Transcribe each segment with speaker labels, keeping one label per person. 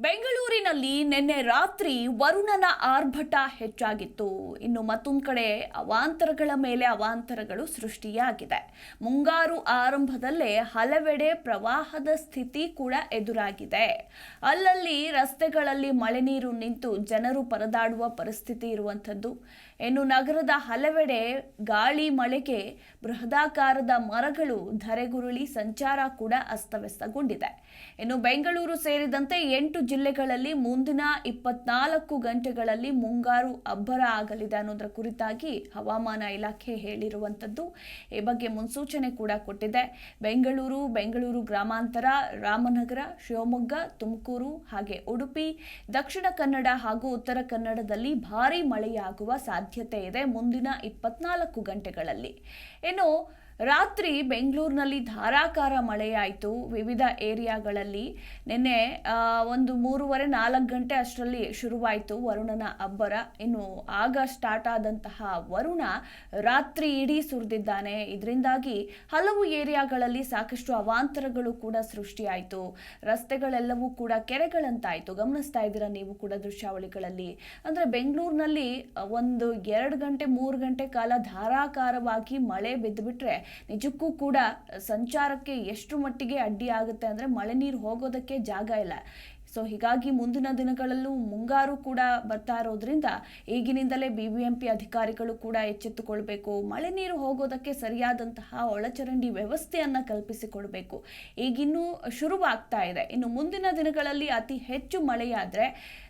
Speaker 1: ¡Venga, ಬೆಂಗಳೂರಿನಲ್ಲಿ ನಿನ್ನೆ ರಾತ್ರಿ ವರುಣನ ಆರ್ಭಟ ಹೆಚ್ಚಾಗಿತ್ತು. ಇನ್ನು ಮತ್ತೊಂದು ಕಡೆ ಅವಾಂತರಗಳ ಮೇಲೆ ಅವಾಂತರಗಳು ಸೃಷ್ಟಿಯಾಗಿದೆ. ಮುಂಗಾರು ಆರಂಭದಲ್ಲೇ ಹಲವೆಡೆ ಪ್ರವಾಹದ ಸ್ಥಿತಿ ಕೂಡ ಎದುರಾಗಿದೆ. ಅಲ್ಲಲ್ಲಿ ರಸ್ತೆಗಳಲ್ಲಿ ಮಳೆ ನೀರು ನಿಂತು ಜನರು ಪರದಾಡುವ ಪರಿಸ್ಥಿತಿ ಇರುವಂಥದ್ದು. ಇನ್ನು ನಗರದ ಹಲವೆಡೆ ಗಾಳಿ ಮಳೆಗೆ ಬೃಹದಾಕಾರದ ಮರಗಳು, ಧರೆಗುರುಳಿ, ಸಂಚಾರ ಕೂಡ ಅಸ್ತವ್ಯಸ್ತಗೊಂಡಿದೆ. ಇನ್ನು ಬೆಂಗಳೂರು ಸೇರಿದಂತೆ ಎಂಟು ಜಿಲ್ಲೆಗಳಲ್ಲಿ ಮುಂದಿನ ಇಪ್ಪತ್ನಾಲ್ಕು ಗಂಟೆಗಳಲ್ಲಿ ಮುಂಗಾರು ಅಬ್ಬರ ಆಗಲಿದೆ ಅನ್ನೋದರ ಕುರಿತಾಗಿ ಹವಾಮಾನ ಇಲಾಖೆ ಹೇಳಿರುವಂಥದ್ದು. ಈ ಬಗ್ಗೆ ಮುನ್ಸೂಚನೆ ಕೂಡ ಕೊಟ್ಟಿದೆ. ಬೆಂಗಳೂರು ಬೆಂಗಳೂರು ಗ್ರಾಮಾಂತರ, ರಾಮನಗರ, ಶಿವಮೊಗ್ಗ, ತುಮಕೂರು ಹಾಗೆ ಉಡುಪಿ, ದಕ್ಷಿಣ ಕನ್ನಡ ಹಾಗೂ ಉತ್ತರ ಕನ್ನಡದಲ್ಲಿ ಭಾರೀ ಮಳೆಯಾಗುವ ಸಾಧ್ಯತೆ ಇದೆ ಮುಂದಿನ ಇಪ್ಪತ್ನಾಲ್ಕು ಗಂಟೆಗಳಲ್ಲಿ. ಇನ್ನು ರಾತ್ರಿ ಬೆಂಗಳೂರಿನಲ್ಲಿ ಧಾರಾಕಾರ ಮಳೆಯಾಯಿತು. ವಿವಿಧ ಏರಿಯಾಗಳಲ್ಲಿ ನಿನ್ನೆ ಒಂದು ಮೂರುವರೆ ನಾಲ್ಕು ಗಂಟೆ ಅಷ್ಟರಲ್ಲಿ ಶುರುವಾಯಿತು ವರುಣನ ಅಬ್ಬರ. ಇನ್ನು ಆಗ ಸ್ಟಾರ್ಟ್ ಆದಂತಹ ವರುಣ ರಾತ್ರಿ ಇಡೀ ಸುರಿದಿದ್ದಾನೆ. ಇದರಿಂದಾಗಿ ಹಲವು ಏರಿಯಾಗಳಲ್ಲಿ ಸಾಕಷ್ಟು ಅವಾಂತರಗಳು ಕೂಡ ಸೃಷ್ಟಿಯಾಯಿತು. ರಸ್ತೆಗಳೆಲ್ಲವೂ ಕೂಡ ಕೆರೆಗಳಂತಾಯಿತು. ಗಮನಿಸ್ತಾ ಇದ್ದೀರಾ ನೀವು ಕೂಡ ದೃಶ್ಯಾವಳಿಗಳಲ್ಲಿ. ಅಂದರೆ ಬೆಂಗಳೂರಿನಲ್ಲಿ ಒಂದು ಎರಡು ಗಂಟೆ, ಮೂರು ಗಂಟೆ ಕಾಲ ಧಾರಾಕಾರವಾಗಿ ಮಳೆ ಬಿದ್ದುಬಿಟ್ರೆ ನಿಜಕ್ಕೂ ಕೂಡ ಸಂಚಾರಕ್ಕೆ ಎಷ್ಟು ಮಟ್ಟಿಗೆ ಅಡ್ಡಿ ಆಗುತ್ತೆ ಅಂದರೆ ಮಳೆ ನೀರು ಹೋಗೋದಕ್ಕೆ ಜಾಗ ಇಲ್ಲ. ಸೊ ಹೀಗಾಗಿ ಮುಂದಿನ ದಿನಗಳಲ್ಲೂ ಮುಂಗಾರು ಕೂಡ ಬರ್ತಾ ಇರೋದ್ರಿಂದ ಈಗಿನಿಂದಲೇ ಬಿ ಬಿ ಎಂ ಪಿ ಅಧಿಕಾರಿಗಳು ಕೂಡ ಎಚ್ಚೆತ್ತುಕೊಳ್ಬೇಕು. ಮಳೆ ನೀರು ಹೋಗೋದಕ್ಕೆ ಸರಿಯಾದಂತಹ ಒಳಚರಂಡಿ ವ್ಯವಸ್ಥೆಯನ್ನು ಕಲ್ಪಿಸಿಕೊಡ್ಬೇಕು. ಈಗಿನ್ನೂ ಶುರುವಾಗ್ತಾ ಇದೆ. ಇನ್ನು ಮುಂದಿನ ದಿನಗಳಲ್ಲಿ ಅತಿ ಹೆಚ್ಚು ಮಳೆಯಾದರೆ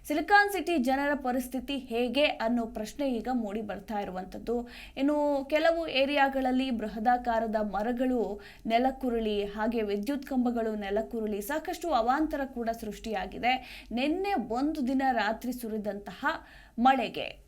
Speaker 1: ಸಿಲಿಕಾನ್ ಸಿಟಿ ಜನರ ಪರಿಸ್ಥಿತಿ ಹೇಗೆ ಅನ್ನೋ ಪ್ರಶ್ನೆ ಈಗ ಮೂಡಿ ಬರ್ತಾ ಇರುವಂಥದ್ದು. ಇನ್ನು ಕೆಲವು ಏರಿಯಾಗಳಲ್ಲಿ ಬೃಹದಾಕಾರದ ಮರಗಳು ನೆಲಕ್ಕುರುಳಿ ಹಾಗೆ ವಿದ್ಯುತ್ ಕಂಬಗಳು ನೆಲಕ್ಕುರುಳಿ ಸಾಕಷ್ಟು ಅವಾಂತರ ಕೂಡ ಸೃಷ್ಟಿಯಾಗಿದೆ. ನಿನ್ನೆ ಒಂದು ದಿನ ರಾತ್ರಿ ಸುರಿದಂತಹ ಮಳೆಗೆ.